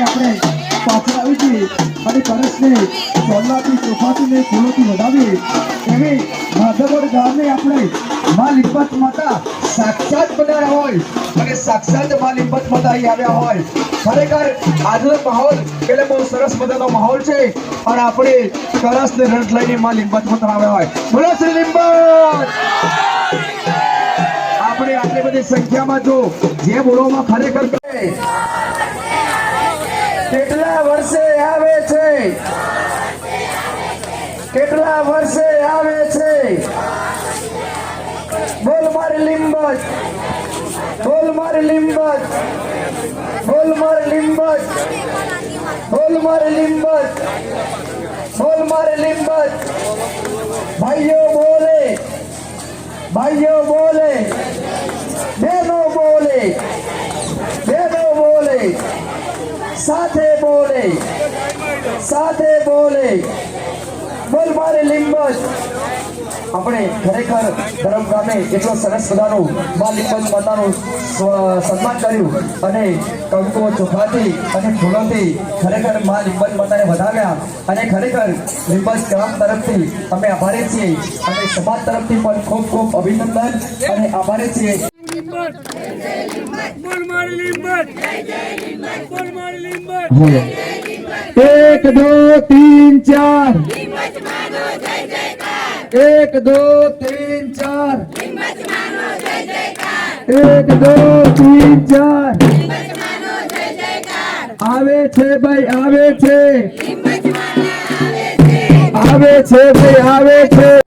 આપણે પાછળ આવી કળશને બનાવ્યા હોય. અને સાક્ષાત મા લીંબત માતા હોય. ખરેખર આજનો માહોલ એટલે બહુ સરસ મજાનો માહોલ છે. અને આપણે કળશ ને રથ લઈને માં લિંબત માતા આવ્યા હોય. બોલો શ્રી લીંબત! આપણે આટલી બધી સંખ્યામાં જો જે બોલોમાં ખરેખર કેટલા વર્ષે આવે છે? કેટલા વર્ષે આવે છે? બોલ મારી લીંબત. બોલ મારી લીંબત. બોલ મારી લીંબત. બોલ મારી લીંબત. બોલ મારી લીંબત. ભાઈઓ બોલે. ભાઈઓ બોલે બહેનો બોલે બહેનો બોલે સાથે બોલે. સાથે બોલે. બોલ મારી લીંબત આપણે ખરેખર ધરમ ગામે એટલો સરસ મજાનું મા લીંબત માતાનું સન્માન કર્યું અને કંકુ ચોખાથી અને ફૂલોથી ખરેખર મા લિંબજ માતાને વધાવ્યા અને ખરેખર લીંબજ ગામ તરફથી અમે આભારી છીએ. અને સમાજ તરફથી પણ ખૂબ ખૂબ અભિનંદન અને આભારી છીએ. એક, દો, તીન, ચાર. એક, દો, તીન, ચાર. એક, દો, તીન, ચાર. આવે છે ભાઈ, આવે છે. આવે છે ભાઈ, આવે છે.